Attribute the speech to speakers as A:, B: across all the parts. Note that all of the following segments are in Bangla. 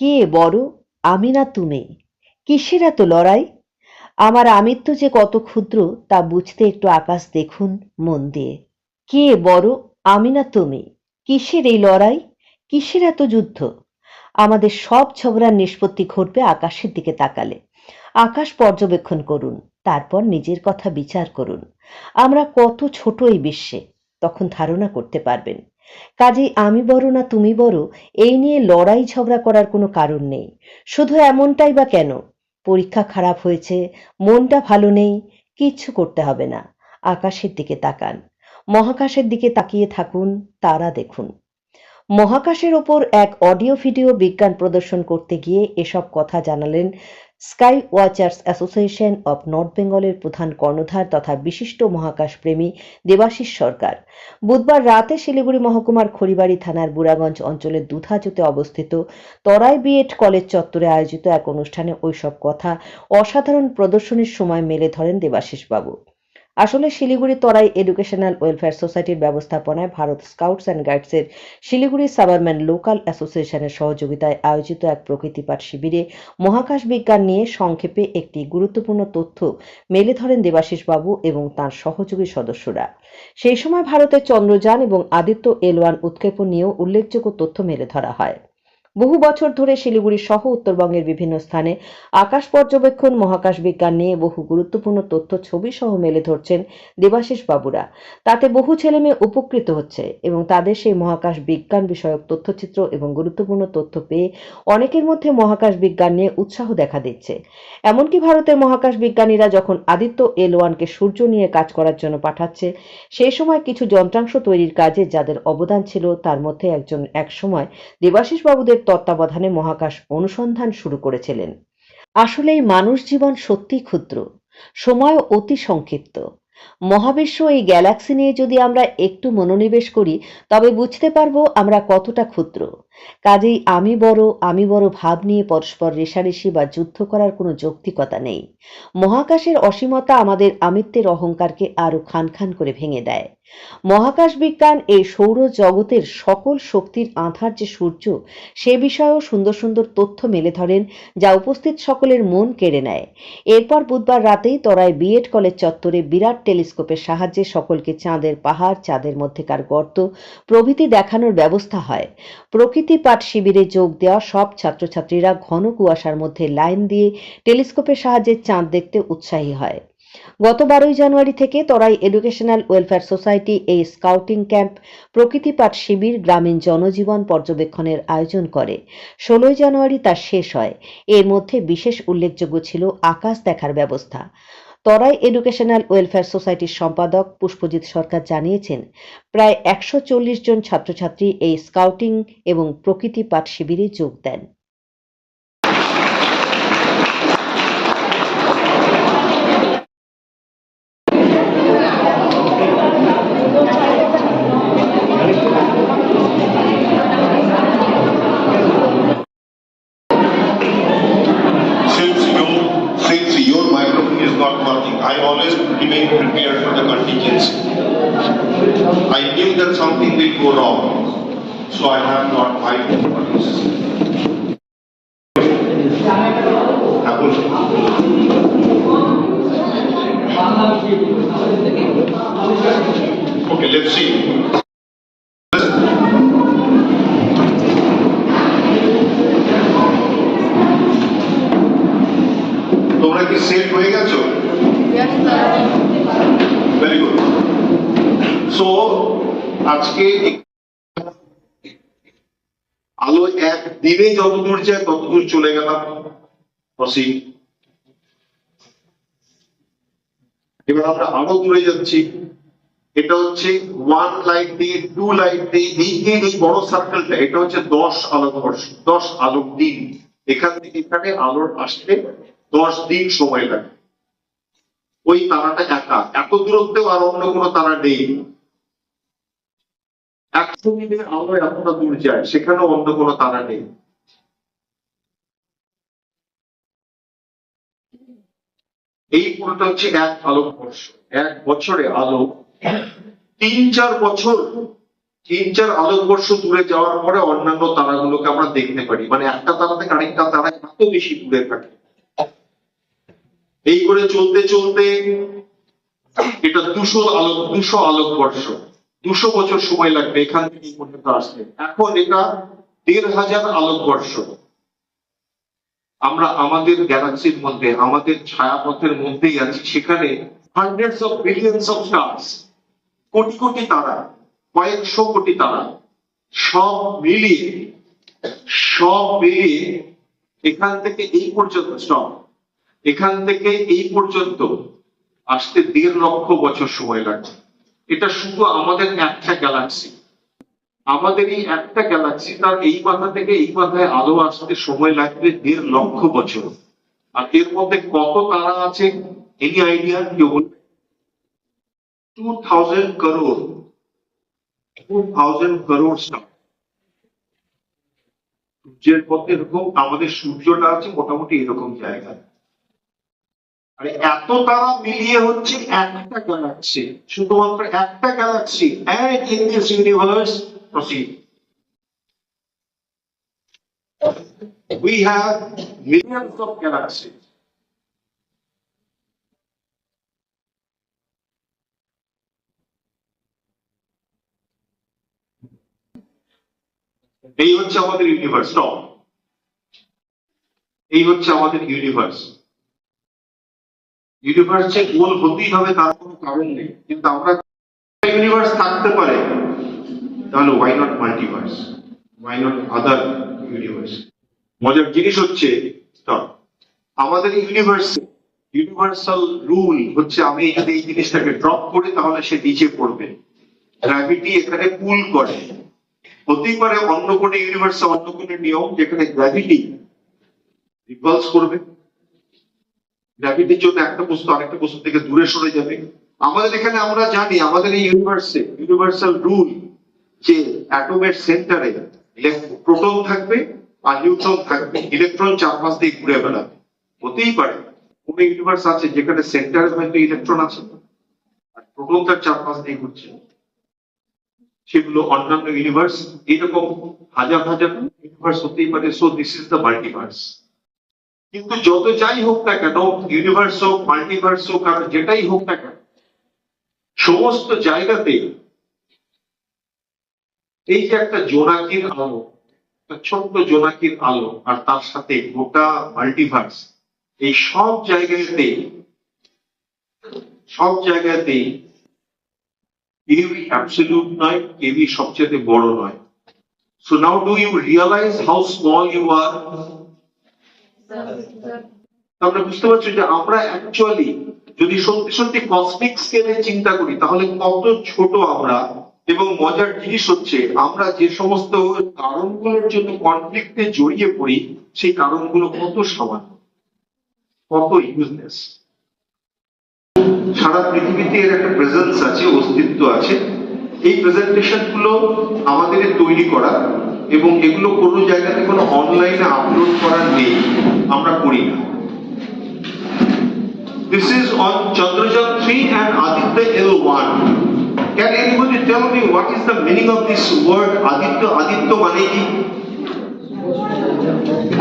A: কে বড়? আমি না তুমি? কিসের এত লড়াই? আমার আমিত্ব যে কত ক্ষুদ্র, তা বুঝতে একটু আকাশ দেখুন মন দিয়ে। কে বড়? আমি না তুমি? কিসের এই লড়াই? কিসের এত যুদ্ধ? আমাদের সব ঝগড়ার নিষ্পত্তি ঘটবে আকাশের দিকে তাকালে। আকাশ পর্যবেক্ষণ করুন, তারপর নিজের কথা বিচার করুন। আমরা কত ছোট এই বিশ্বে, তখন ধারণা করতে পারবেন। কাজেই আমি বড় না তুমি বড়, এই নিয়ে লড়াই ঝগড়া করার কোনো কারণ নেই। শুধু এমনটাই বা কেন? পরীক্ষা খারাপ হয়েছে, মনটা ভালো নেই, কিচ্ছু করতে হবে না। আকাশের দিকে তাকান। মহাকাশের দিকে তাকিয়ে থাকুন, তারা দেখুন। মহাকাশের ওপর এক অডিও ভিডিও বিজ্ঞান প্রদর্শন করতে গিয়ে এসব কথা জানালেন sky watchers association of north বেঙ্গলের প্রধান কর্ণধার তথা বিশিষ্ট মহাকাশ প্রেমী দেবাশিস সরকার। বুধবার রাতে শিলিগুড়ি মহকুমার খড়িবাড়ি থানার বুড়াগঞ্জ অঞ্চলের দুধাজুতে অবস্থিত তরাই বিএড কলেজ চত্বরে আয়োজিত এক অনুষ্ঠানে ওইসব কথা অসাধারণ প্রদর্শনীর সময় মেলে ধরেন দেবাশিস বাবু আসলে শিলিগুড়ি তরাই এডুকেশনাল ওয়েলফেয়ার সোসাইটির ব্যবস্থাপনায় ভারত স্কাউটস অ্যান্ড গাইডসের শিলিগুড়ি সাবারম্যান লোকাল অ্যাসোসিয়েশনের সহযোগিতায় আয়োজিত এক প্রকৃতিপাঠ শিবিরে মহাকাশ বিজ্ঞান নিয়ে সংক্ষেপে একটি গুরুত্বপূর্ণ তথ্য মেলে ধরেন দেবাশিস বাবু এবং তার সহযোগী সদস্যরা। সেই সময় ভারতের চন্দ্রযান এবং আদিত্য এল ওয়ান উৎক্ষেপণ নিয়েও উল্লেখযোগ্য তথ্য মেলে ধরা হয়। বহু বছর ধরে শিলিগুড়ি সহ উত্তরবঙ্গের বিভিন্ন স্থানে আকাশ পর্যবেক্ষণ, মহাকাশ বিজ্ঞান নিয়ে বহু গুরুত্বপূর্ণ তথ্য, ছবি সহ মেলে ধরছেন দেবাশিস বাবুরা। তাতে বহু ছেলেমেয়ে উপকৃত হচ্ছে এবং তাদের সেই মহাকাশ বিজ্ঞান বিষয়ক তথ্যচিত্র এবং গুরুত্বপূর্ণ তথ্য পেয়ে অনেকের মধ্যে মহাকাশ বিজ্ঞান নিয়ে উৎসাহ দেখা দিচ্ছে। এমনকি ভারতের মহাকাশ বিজ্ঞানীরা যখন আদিত্য এল ওয়ানকে সূর্য নিয়ে কাজ করার জন্য পাঠাচ্ছে, সেই সময় কিছু যন্ত্রাংশ তৈরির কাজে যাদের অবদান ছিল, তার মধ্যে একজন একসময় দেবাশিস বাবুদের তত্ত্বাবধানে মহাকাশ অনুসন্ধান শুরু করেছিলেন। আসলে এই মানুষ জীবন সত্যি ক্ষুদ্র সময় অতি সংক্ষিপ্ত। মহাবিশ্ব এই গ্যালাক্সি নিয়ে যদি আমরা একটু মনোনিবেশ করি, তবে বুঝতে পারব আমরা কতটা ক্ষুদ্র। কাজেই আমি বড় আমি বড় ভাব নিয়ে পরস্পর রেশারেশি বা যুদ্ধ করার কোনো যৌক্তিকতা নেই। মহাকাশের অসীমতা আমাদের আমিত্বের অহংকারকে আরও খান খান করে ভেঙে দেয়। মহাকাশ বিজ্ঞান এই সৌর জগতের সকল শক্তির আধার যে সূর্য, সে বিষয়েও সুন্দর সুন্দর তথ্য মেলে ধরেন, যা উপস্থিত সকলের মন কেড়ে নেয়। এরপর বুধবার রাতেই তরায় বিএড কলেজ চত্বরে বিরাট টেলিস্কোপের সাহায্যে সকলকে চাঁদের পাহাড়, চাঁদের মধ্যেকার গর্ত প্রভৃতি দেখানোর ব্যবস্থা হয়। প্রকৃতি পাঠ শিবিরে যোগ দেওয়া সব ছাত্রছাত্রীরা ঘন কুয়াশার মধ্যে লাইন দিয়ে টেলিস্কোপের সাহায্যে চাঁদ দেখতে উৎসাহী হয়। গত বারোই জানুয়ারি থেকে তরাই এডুকেশনাল ওয়েলফেয়ার সোসাইটি এই স্কাউটিং ক্যাম্প প্রকৃতি পাঠ শিবির গ্রামীণ জনজীবন পর্যবেক্ষণের আয়োজন করে। ষোলোই জানুয়ারি তা শেষ হয়। এর মধ্যে বিশেষ উল্লেখযোগ্য ছিল আকাশ দেখার ব্যবস্থা। তরাই এডুকেশনাল ওয়েলফেয়ার সোসাইটির সম্পাদক পুষ্পজিৎ সরকার জানিয়েছেন, প্রায় একশো চল্লিশ জন ছাত্রছাত্রী এই স্কাউটিং এবং প্রকৃতি পাঠ শিবিরে যোগ দেন।
B: দিনে যতদূর যায় ততদূর চলে গেলাম। অসি এবার আমরা আরও দূরে যাচ্ছি। এটা হচ্ছে ওয়ান লাইট দিয়ে টু লাইট দিয়ে, এই এই বড় সার্কেলটা এটা হচ্ছে দশ আলোকবর্ষ দশ আলোক দিন। এখান থেকে এখানে আলোর আসতে দশ দিন সময় লাগে। ওই তারাটা একা। এত দূরত্বেও আর অন্য কোনো তারা নেই। একশো মিনিটের আলো এতটা দূর যায় সেখানেও অন্য কোনো তারা নেই। এই পুরোটা হচ্ছে এক আলোকবর্ষ এক বছরে আলো তিন চার বছর, তিন চার আলোকবর্ষ দূরে যাওয়ার পরে অন্যান্য তারাগুলোকে আমরা দেখতে পারি। মানে একটা তারা থেকে আরেকটা তারা এত বেশি দূরে থাকে। এই করে চলতে চলতে এটা দুশো আলোক, দুশো আলোকবর্ষ দুশো বছর সময় লাগবে এখান থেকে পর্যন্ত আসতে। এখন এটা দেড় হাজার আলোকবর্ষ। আমরা আমাদের গ্যালাক্সির মধ্যে, আমাদের ছায়াপথের মধ্যেই আছি। সেখানে hundreds of billions of stars কোটি কোটি তারা, কয়েকশো কোটি তারা, সব মিলিয়ে সব মিলিয়ে এখান থেকে এই পর্যন্ত স্টপ এখান থেকে এই পর্যন্ত আসতে দেড় লক্ষ বছর সময় লাগছে এটা শুধু আমাদের একটা গ্যালাক্সি আমাদের এই একটা গ্যালাক্সি তার এই মাথা থেকে এই মাথায় আলো আসতে সময় লাগবে দেড় লক্ষ বছর। আর এর মধ্যে কত তারা আছে এনি আইডিয়া কেউ বলবে। Two thousand crore two thousand crore সূর্যের পথে এরকম, আমাদের সূর্যটা আছে মোটামুটি এরকম জায়গায়। আর এত তারা মিলিয়ে হচ্ছে একটা গ্যালাক্সি শুধুমাত্র একটা galaxy and in this universe proceed. We have millions of galaxies. এই হচ্ছে আমাদের ইউনিভার্স এই হচ্ছে আমাদের ইউনিভার্স ইউনিভার্স গোল হতেই হবে, তার কোনো কারণ নেই। কিন্তু আমরা ইউনিভার্স থাকতে পারে, তাহলে why not multiverse why not other universe মজার জিনিস হচ্ছে. আমাদের ইউনিভার্স ইউনিভার্সাল রুল হচ্ছে, আমি যদি এই জিনিসটাকে ড্রপ করি, তাহলে সে নিচে পড়বে। গ্র্যাভিটি এখানে পুল করে। হতেই পারে অন্য কোনো ইউনিভার্সে অন্য কোনো নিয়ম যেখানে গ্র্যাভিটি রিপালস করবে। গ্র্যাভিটির জন্য একটা বস্তু আরেকটা বস্তু থেকে দূরে সরে যাবে। আমাদের এখানে আমরা জানি, আমাদের এই ইউনিভার্সে ইউনিভার্সাল রুল যে অ্যাটমের সেন্টারে প্রোটন থাকবে আর নিউট্রন থাকবে। ইলেকট্রন চারপাশ দিয়ে ঘুরে বেড়াবে। হতেই পারে। কোন ইউনিভার্স আছে যেখানে সেন্টারে হয়তো ইলেকট্রন আছে? আর প্রোটন তার চারপাশ দিয়ে ঘুরছে। সেগুলো অন্যান্য ইউনিভার্স এরকম হাজার হাজার ইউনিভার্স হতেই পারে। So this is the multiverse কিন্তু যত যাই হোক না কেন ইউনিভার্স হোক মাল্টিভার্স হোক, আর যেটাই হোক না কেন, সমস্ত জায়গাতে এই যে একটা জোনাকির আলো ছোট্ট জোনাকির আলো, আর তার সাথে গোটা মাল্টিভার্স এই সব জায়গাতে, সব জায়গাতেই কেউই অ্যাবসলিউট নয়, কেউই সবচেয়ে বড় নয়। So now do you realise how small you are আমরা বুঝতে পারছি যে আমরা অ্যাকচুয়ালি যদি সত্যি সত্যি কসমিক স্কেলে চিন্তা করি, তাহলে কত ছোট আমরা এবং মজার জিনিস হচ্ছে আমরা যে সমস্ত কারণগুলোর জন্য কনফ্লিক্টে জড়িয়ে পড়ি, সেই কারণগুলো কত সামান্য, কত ইউজলেস সারা পৃথিবীতে এর একটা প্রেজেন্স আছে, অস্তিত্ব আছে। এই প্রেজেন্টেশনগুলো আমাদের তৈরি করা এবং এগুলো কোনো জায়গাতে কোনো অনলাইনে আপলোড করার নেই। করি না This is on Chandrayaan 3 and Aditya L1. Can anybody tell me what is the meaning of this word Aditya? Aditya মানে কি?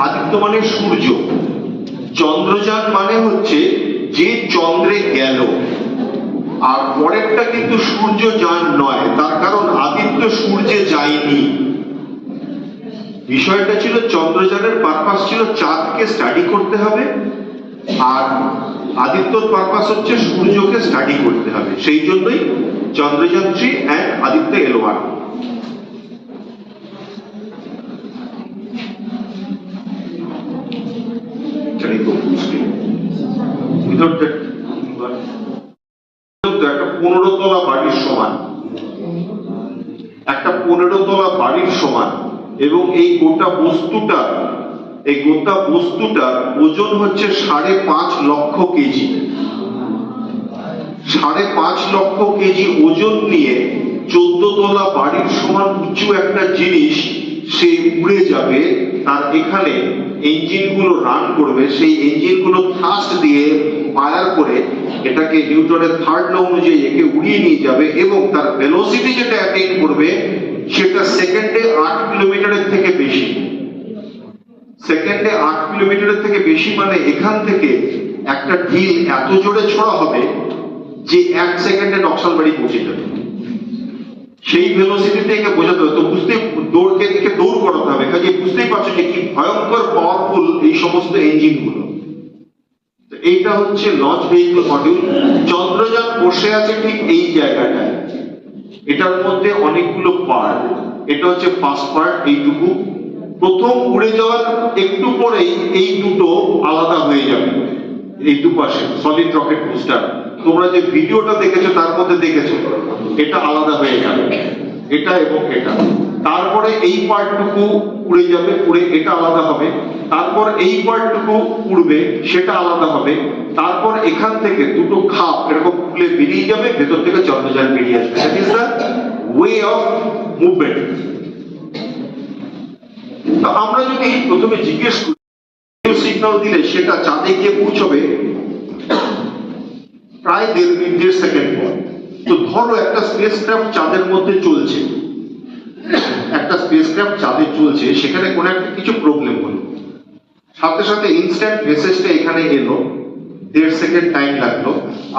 B: আদিত্য মানে সূর্য চন্দ্রযান মানে হচ্ছে যে চন্দ্রে গেল আর পরেরটা কিন্তু সূর্যযান নয় তার কারণ আদিত্য সূর্যে যায়নি বিষয়টা ছিল চন্দ্রযানের পারপাস ছিল চাঁদকে স্টাডি করতে হবে, আর আদিত্যর পারপাস হচ্ছে সূর্যকে স্টাডি করতে হবে। সেই জন্যই Chandrayaan three and Aditya L one Can you go full screen? Without that, একটা পনেরো তলা বাড়ির সমান একটা পনেরো তলা বাড়ির সমান এবং এই গোটা বস্তুটা, এই গোটা বস্তুটা ওজন হচ্ছে সাড়ে পাঁচ লক্ষ কেজি। সাড়ে পাঁচ লক্ষ কেজি ওজন নিয়ে চোদ্দ তলা বাড়ির সমান উঁচু একটা জিনিস, সে উড়ে যাবে, তার এখানে ইঞ্জিনগুলো রান করবে, সেই ইঞ্জিনগুলো থ্রাস্ট দিয়ে ফায়ার করে এটাকে নিউটনের থার্ড ল অনুযায়ী একে উড়িয়ে নিয়ে যাবে এবং তার ভেলোসিটি যেটা অ্যাটেইন করবে সেটা সেকেন্ডে আট কিলোমিটারের থেকে বেশি। সেকেন্ডে আট কিলোমিটারের থেকে বেশি মানে এখান থেকে একটা ঢিল এত জোরে ছড়া হবে যে এক সেকেন্ডে নকশালবাড়ি পৌঁছে যাবে। সেই ভেলোসিটিতে একে বোঝাতে হবে। তো বুঝতে দৌড়কে দিকে দৌড় করাতে হবে। কাজে বুঝতেই পারছ যে কি ভয়ঙ্কর পাওয়ারফুল এই সমস্ত ইঞ্জিনগুলো তো এইটা হচ্ছে লঞ্চ ভেহিকল মডিউল চন্দ্রযান বসে আছে ঠিক এই জায়গাটায়। এটার মধ্যে অনেকগুলো পার্ট এটা হচ্ছে ফার্স্ট পার্ট এইটুকু প্রথম উড়ে যাওয়ার একটু পরেই এই দুটো আলাদা হয়ে যাবে। এই দুপাশে সলিড রকেট বুস্টার তোমরা যে ভিডিওটা দেখেছ, তার মধ্যে দেখেছ। এটা আলাদা হয়ে যাবে। এটা এবং এটা। তারপরে এই পার্টটুকু উড়ে যাবে, উড়ে এটা আলাদা হবে। তারপর এই পার্টটুকু উড়বে, সেটা আলাদা হবে। তারপর এখান থেকে দুটো খাপ এরকম খুলে বেরিয়ে যাবে, ভেতর থেকে চন্দ্রযান বেরিয়ে আসবে। That is the way of movement আমরা যদি প্রথমে জিজ্ঞেস করি সিগন্যাল দিলে সেটা চাঁদে গিয়ে পৌঁছবে? প্রায় দেড় মিনিট দেড় সেকেন্ড পর। তো ধরো একটা স্পেস ক্রাফট চাঁদের মধ্যে চলছে। একটা স্পেস ক্রাফট চাঁদে চলছে, সেখানে কোনো একটা কিছু প্রবলেম হলো। সাথে সাথে ইনস্ট্যান্ট মেসেজটা এখানে এলো, দেড় সেকেন্ড টাইম লাগল।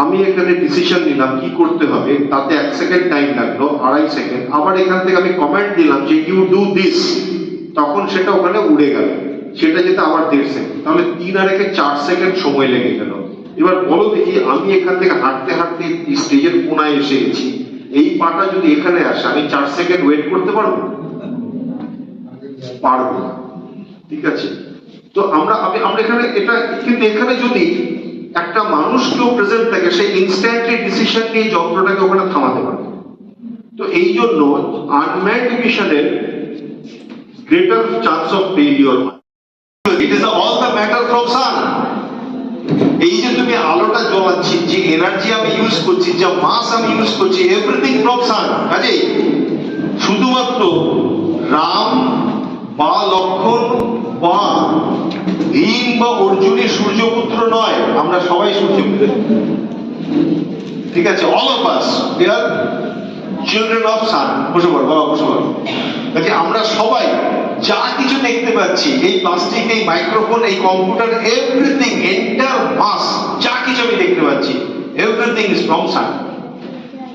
B: আমি এখানে ডিসিশন নিলাম কি করতে হবে, তাতে এক সেকেন্ড টাইম লাগল, আড়াই সেকেন্ড আবার এখান থেকে আমি কমেন্ট দিলাম যে ইউ ডু দিস তখন সেটা ওখানে উড়ে গেল। সেটা যেতে আবার দেড় সেকেন্ড তাহলে তিন আর একে চার সেকেন্ড সময় লেগে গেল। এবার বলো দেখি, আমি এখান থেকে হাঁটতে হাঁটতে স্টেজের কোনায় এসে গেছি। এই পাটা যদি এখানে আসে, আমি চার সেকেন্ড ওয়েট করতে পারব? পারব না। ঠিক আছে? তো আমরা, আমি, আমরা এখানে, এটা, কিন্তু এখানে যদি একটা মানুষ কেউ প্রেজেন্ট থাকে, সে ইনস্ট্যান্টলি ডিসিশন নিয়ে যন্ত্রটাকে ওখানে থামাতে পারে। তো এই জন্য আনম্যান্ড মিশনের greater chance of failure it is all the matter from sun এই যে তুমি আলোটা জ্বলাচ্ছি যে এনার্জি আমি ইউজ করছি, যা মাস আমি ইউজ করছি এভরিথিং ফ্রম সান কাজে শুধুমাত্র রাম বা লক্ষণ বা ভীম বা অর্জুনই সূর্যপুত্র নয়, আমরা সবাই সূর্যপুত্র ঠিক আছে all of us they are children of sun বসে পড়ো, বাবা, বসে পড়ো। আমরা সবাই যা কিছু দেখতে পাচ্ছি, এই প্লাস্টিক এই মাইক্রোফোন এই কম্পিউটার এভরিথিং এন্টার মাস যা কিছু আমি দেখতে পাচ্ছি এভরিথিং ইজ ফ্রম সান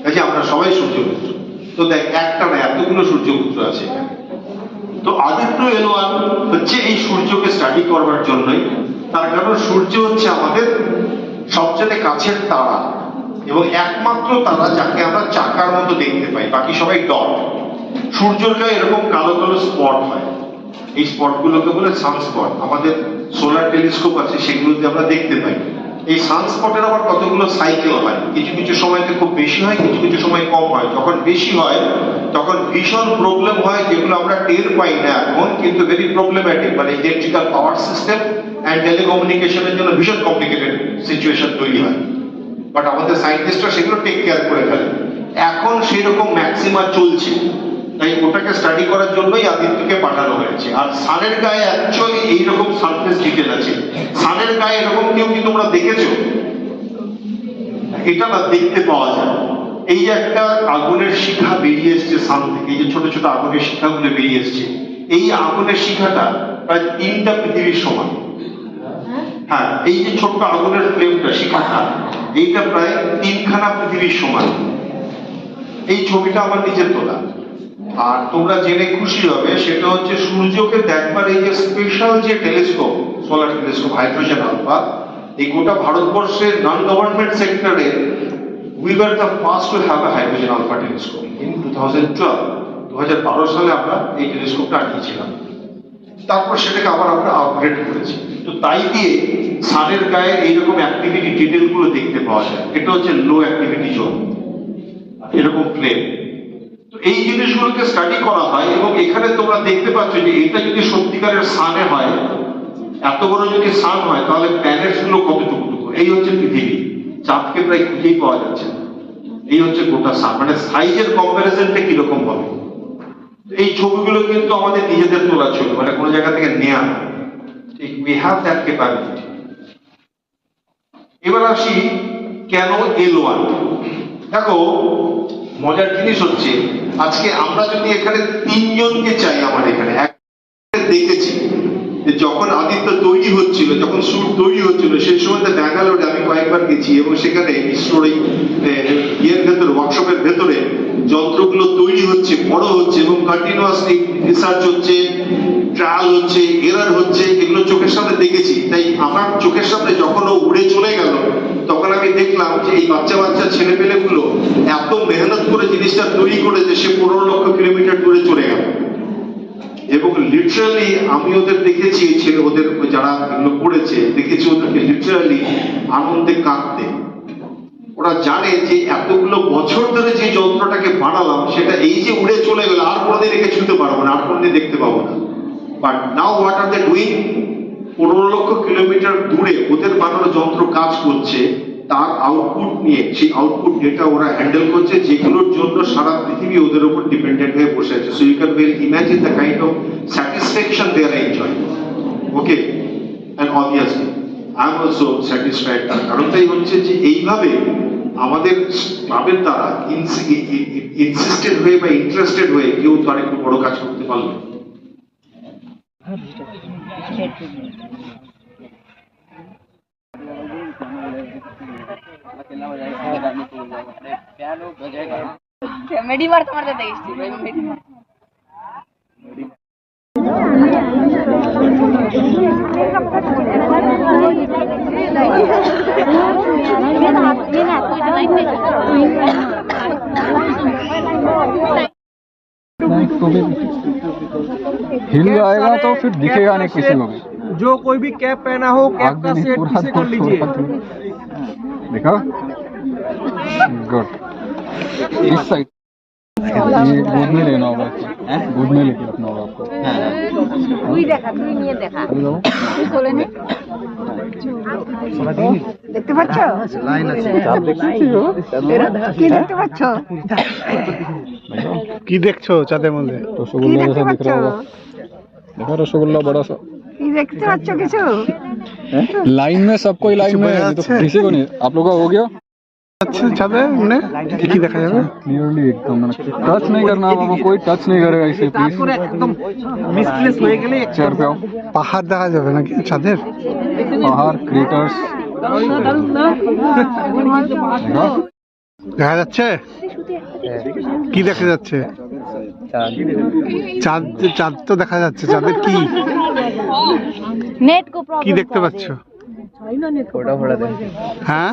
B: কাজে আমরা সবাই সূর্যপুত্র। তো দেখ, একটা না, এতগুলো সূর্যপুত্র আছে তো আদিত্য এলোয়ান হচ্ছে এই সূর্যকে স্টাডি করবার জন্যই। তার কারণ সূর্য হচ্ছে আমাদের সবচেয়ে কাছের তারা এবং একমাত্র তারা যাকে আমরা চাকার মতো দেখতে পাই। বাকি সবাই ডট। সূর্যের গায়ে এরকম কালো কালো স্পট হয়। এই স্পট গুলোকে বলে সানস্পট। আমাদের সোলার টেলিস্কোপ আছে, সেগুলোতে আমরা দেখতে পাই। এই সানস্পটের আবার কতগুলো সাইকেল হয়? কিছু কিছু সময়তে খুব বেশি হয়, কিছু কিছু সময় কম হয়। যখন বেশি হয়, তখন ভীষণ প্রবলেম হয়, যেগুলো আমরা টের পাই না এখন, কিন্তু ভেরি প্রবলেম্যাটিক মানে ইলেকট্রিক্যাল পাওয়ার সিস্টেম অ্যান্ড টেলিকমিউনিকেশনের জন্য ভীষণ কমপ্লিকেটেড সিচুয়েশন তৈরি হয়। বাট আমাদের সায়েন্টিস্টরা সেগুলো টেক কেয়ার করে ফেলে। এখন সেরকম ম্যাক্সিমা চলছে। তাই ওটাকে স্টাডি করার জন্যই আদিত্যকে পাঠানো হয়েছে। আর সানের গায়ে অ্যাকচুয়ালি এইরকম সারফেস ডিটেল আছে। সানের গায়ে এরকম কেউ কি তোমরা দেখেছ? এটা না দেখতে পাওয়া যায়। এই যে একটা আগুনের শিখা বেরিয়ে এসছে সান থেকে, এই যে ছোট ছোট আগুনের শিখাগুলো বেরিয়ে এসছে। এই আগুনের শিখাটা প্রায় তিনটা পৃথিবীর সমান। হ্যাঁ এই যে ছোট্ট আগুনের ফ্লেমটা শিখাটা, এইটা প্রায় তিনখানা পৃথিবীর সমান। এই ছবিটা আমার নিজের তোলা। আর তোমরা জেনে খুশি হবে, সেটা হচ্ছে সূর্যকে দেখবার এই যে স্পেশাল যে telescope solar telescope hydrogen alpha এই গোটা ভারতবর্ষের নন গভর্নমেন্ট সেক্টরে we were the first to have a hydrogen alpha telescope in two thousand twelve দু হাজার বারো সালে আমরা এই টেলিস্কোপটা আনিয়েছিলাম। তারপর সেটাকে আবার আমরা আপগ্রেড করেছি। তো তাই দিয়ে সানের গায়ে এইরকম অ্যাক্টিভিটি ডিটেলগুলো দেখতে পাওয়া যায়। এটা হচ্ছে লো অ্যাক্টিভিটি জোন এরকম তো এই জিনিসগুলোকে স্টাডি করা হয় এবং এখানে তোমরা দেখতে পাচ্ছ যে এটা যদি সত্যিকারের সানে হয়, এত বড় যদি সান হয়, তাহলে প্ল্যানেটসগুলো কতটুকু টুকু এই হচ্ছে পৃথিবী। চাঁদকে প্রায় খুঁজেই পাওয়া যাচ্ছে এই হচ্ছে গোটা সান মানে সাইজের কম্পারিজনটা কীরকম হবে? এই ছবিগুলো কিন্তু আমাদের নিজেদের তোলা ছবি মানে কোনো জায়গা থেকে নেয়া ঠিক উই হ্যাভ দ্যাট ক্যাপাবিলিটি এবার আসি কেন এল ওয়ান দেখো মজার জিনিস হচ্ছে, আজকে আমরা যদি এখানে তিনজনকে চাই আমার এখানে দেখেছি যে যখন আদিত্য তৈরি হচ্ছিল, যখন সুর তৈরি হচ্ছিল, সেই সময় ব্যাঙ্গালোরে কয়েকবার গেছি এবং সেখানে ইসরোর এই ইয়ের ভেতরে ওয়ার্কশপের ভেতরে যন্ত্রগুলো তৈরি হচ্ছে, বড় হচ্ছে এবং কন্টিনিউয়াসলি রিসার্চ হচ্ছে ট্রায়াল হচ্ছে এরার হচ্ছে, এগুলো চোখের সামনে দেখেছি। তাই আমার চোখের সামনে যখন ও উড়ে চলে গেল, তখন আমি দেখলাম যে এই বাচ্চা বাচ্চা ছেলে পেলেগুলো এত মেহনত করে জিনিসটা তৈরি করেছে, সে পনেরো লক্ষ কিলোমিটার দূরে চলে গেল। এবং লিটারালি আমি ওদের দেখেছি ছেলে ওদের যারা এগুলো করেছে, দেখেছি ওদেরকে লিটারালি আনন্দে কাঁদতে। ওরা জানে যে এতগুলো বছর ধরে যে যন্ত্রটাকে বানালাম, সেটা এই যে উড়ে চলে গেল, আর কোনোদিন একে ছুতে পারব না, আর কোনোদিন দেখতে পাবো না। But now what are they doing পনেরো লক্ষ কিলোমিটার দূরে ওদের বানানো যন্ত্র কাজ করছে। তার আউটপুট নিয়ে, সেই আউটপুট ডেটা ওরা হ্যান্ডেল করছে, যেগুলোর জন্য সারা পৃথিবী ওদের উপর ডিপেন্ডেন্ট হয়ে বসে আছে। So you can well imagine the kind of satisfaction they are enjoy okay and obviously I am also satisfied তার কারণটাই হচ্ছে যে এইভাবে আমাদের ক্লাবের দ্বারা ইনসিস্টেড হয়ে বা ইন্টারেস্টেড হয়ে কেউ তো আর একটু বড় কাজ করতে পারল
C: ಮೆಡಿ ಮಾಡ್ತಾ ಮಾಡ್ತಾ ತೆಗಿಸ್ತೀವಿ ಮೆಡಿ ಮಾಡ್ತಾ
D: नहीं तो फिर हिल जाएगा तो फिर दिखेगा नहीं किसी को भी
E: जो कोई भी कैप पहना हो कैप
D: आग
E: का
D: भी नहीं
E: सेट
D: पूरा
E: पीछे कर लीजिए
D: देखो गुड इस साइड ये गोद में लेना होगा आपको गोद में लेके रखना होगा आपको
C: তুই দেখা তুই নিয়ে দেখা
D: अरे जाओ।
C: তুই কোলে নে দেখতে পাচ্ছ কি দেখতে পাচ্ছ
E: কি দেখছো চাঁদের মধ্যে
D: रसगुल्ला जैसा दिख रहा होगा देखो रसगुल्ला बड़ा सा
C: কি দেখতে পাচ্ছ কিছু
D: लाइन में सबको ही लाइन में है, अभी तो किसी को नहीं आप लोगों का हो गया
E: আচ্ছা চাঁদে মানে কি কি দেখা যাবে
D: क्लियरली एकदम टच नहीं करना आप कोई टच नहीं करेगा इसे प्लीज
E: একদম মিসপ্লেস হয়ে গেলে
D: चेयर पे आओ
E: পাহাড় দেখা যাবে নাকি চাঁদের
D: पहाड़ क्रेटर्स देखो
E: দেখা যাচ্ছে কি দেখা যাচ্ছে চাঁদ। চাঁদ তো দেখা যাচ্ছে চাঁদের কি?
C: কি
E: দেখতে পাচ্ছ? হ্যাঁ?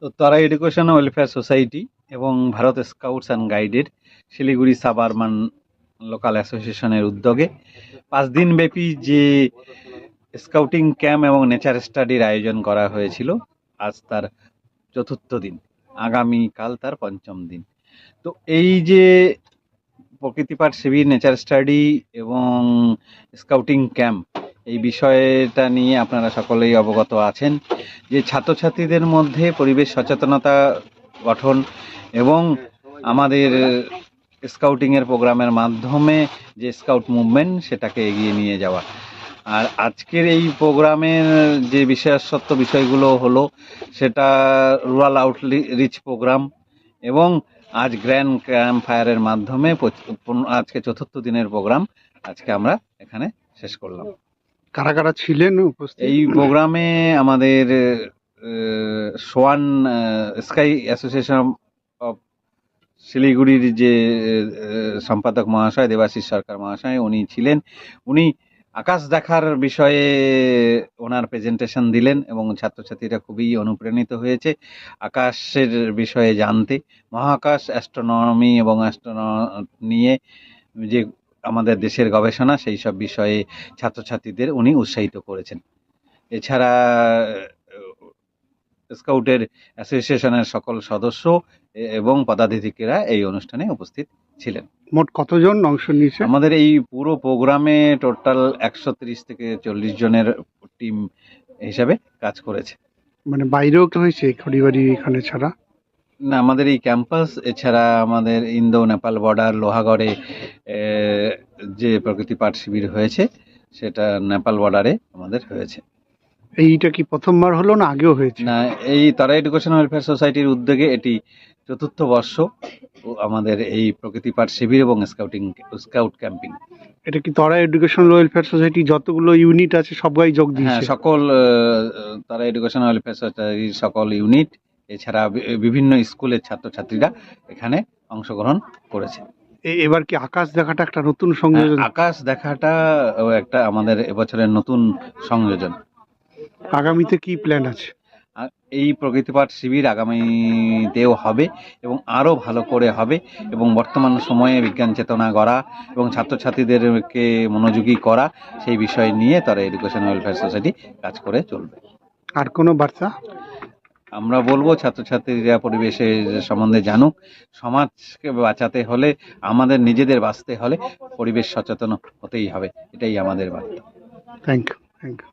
F: তো তারা এডুকেশন ওয়েলফেয়ার সোসাইটি এবং ভারত স্কাউটস অ্যান্ড গাইডের শিলিগুড়ি সাবারমান লোকাল অ্যাসোসিয়েশনের উদ্যোগে। পাঁচ দিন ব্যাপী যে স্কাউটিং ক্যাম্প এবং নেচার স্টাডির আয়োজন করা হয়েছিল, আজ তার চতুর্থ দিন। আগামীকাল তার পঞ্চম দিন। তো এই যে প্রকৃতিপাঠ শিবির নেচার স্টাডি এবং স্কাউটিং ক্যাম্প এই বিষয়টা নিয়ে আপনারা সকলেই অবগত আছেন যে ছাত্রছাত্রীদের মধ্যে পরিবেশ সচেতনতা গঠন এবং আমাদের স্কাউটিংয়ের প্রোগ্রামের মাধ্যমে যে স্কাউট মুভমেন্ট সেটাকে এগিয়ে নিয়ে যাওয়া। আর আজকের এই প্রোগ্রামের যে বিশেষত্ব বিষয়গুলো হলো সেটা রুরাল আউটরিচ প্রোগ্রাম এবং আজ গ্র্যান্ড ক্যাম্প ফায়ারের মাধ্যমে আজকে চতুর্থ দিনের প্রোগ্রাম আজকে আমরা এখানে শেষ করলাম।
E: কারা কারা ছিলেন উপস্থিত?
F: এই প্রোগ্রামে আমাদের সোয়ান স্কাই অ্যাসোসিয়েশন শিলিগুড়ির যে সম্পাদক মহাশয়, দেবাশিস সরকার মহাশয়, উনি ছিলেন। উনি আকাশ দেখার বিষয়ে ওনার প্রেজেন্টেশন দিলেন এবং ছাত্রছাত্রীরা খুবই অনুপ্রাণিত হয়েছে আকাশের বিষয়ে জানতে। মহাকাশ অ্যাস্ট্রোনমি এবং অ্যাস্ট্রোন নিয়ে যে আমাদের দেশের গবেষণা, সেই সব বিষয়ে ছাত্রছাত্রীদের উনি উৎসাহিত করেছেন। এছাড়া স্কাউটের অ্যাসোসিয়েশনের সকল সদস্য এবং পদাধিকারীরা এই অনুষ্ঠানে উপস্থিত ছিলেন।
E: মোট কতজন অংশ নিয়েছে
F: আমাদের এই পুরো প্রোগ্রামে টোটাল একশো থেকে চল্লিশ জনের টিম হিসাবে কাজ করেছে।
E: মানে বাইরেও তো হয়েছে খড়িবাড়ি এখানে ছাড়া?
F: না আমাদের এই ক্যাম্পাস এছাড়া আমাদের ইন্দো নেপাল বর্ডার লোহাগড়ে যে প্রকৃতি পাঠ শিবির হয়েছে সেটা নেপাল বর্ডারে আমাদের হয়েছে।
E: এইটা কি প্রথমবার হলো না আগেও হয়েছে?
F: না এই তারা এডুকেশন ওয়েলফেয়ার সোসাইটির উদ্যোগে এটি চতুর্থ বর্ষ ও আমাদের এই প্রকৃতি পাঠ শিবির এবং স্কাউটিং স্কাউট ক্যাম্পিং
E: এটা কি তারা এডুকেশন ওয়েলফেয়ার সোসাইটি যতগুলো ইউনিট আছে সবাই যোগ
F: হ্যাঁ
E: দিয়েছে?
F: সকল তারা এডুকেশন ওয়েলফেয়ার সোসাইটির সকল ইউনিট এছাড়া বিভিন্ন স্কুলের ছাত্রছাত্রীরা এখানে অংশগ্রহণ করেছে।
E: এবার কি আকাশ দেখাটা একটা নতুন
F: হ্যাঁ,
E: সংযোজন
F: আকাশ দেখাটা একটা আমাদের এবছরের নতুন সংযোজন।
E: আগামীতে কি প্ল্যান আছে?
F: এই প্রকৃতিপাঠ শিবির আগামীতেও হবে এবং আরও ভালো করে হবে এবং বর্তমান সময়ে বিজ্ঞান চেতনা গড়া এবং ছাত্রছাত্রীদেরকে মনোযোগী করা সেই বিষয় নিয়ে তারা এডুকেশন ওয়েলফেয়ার সোসাইটি কাজ করে চলবে।
E: আর কোনো বার্তা?
F: আমরা বলব ছাত্রছাত্রীরা পরিবেশের সম্বন্ধে জানুক। সমাজকে বাঁচাতে হলে আমাদের নিজেদের বাঁচতে হলে পরিবেশ সচেতন হতেই হবে এটাই আমাদের বার্তা।
E: Thank you thank you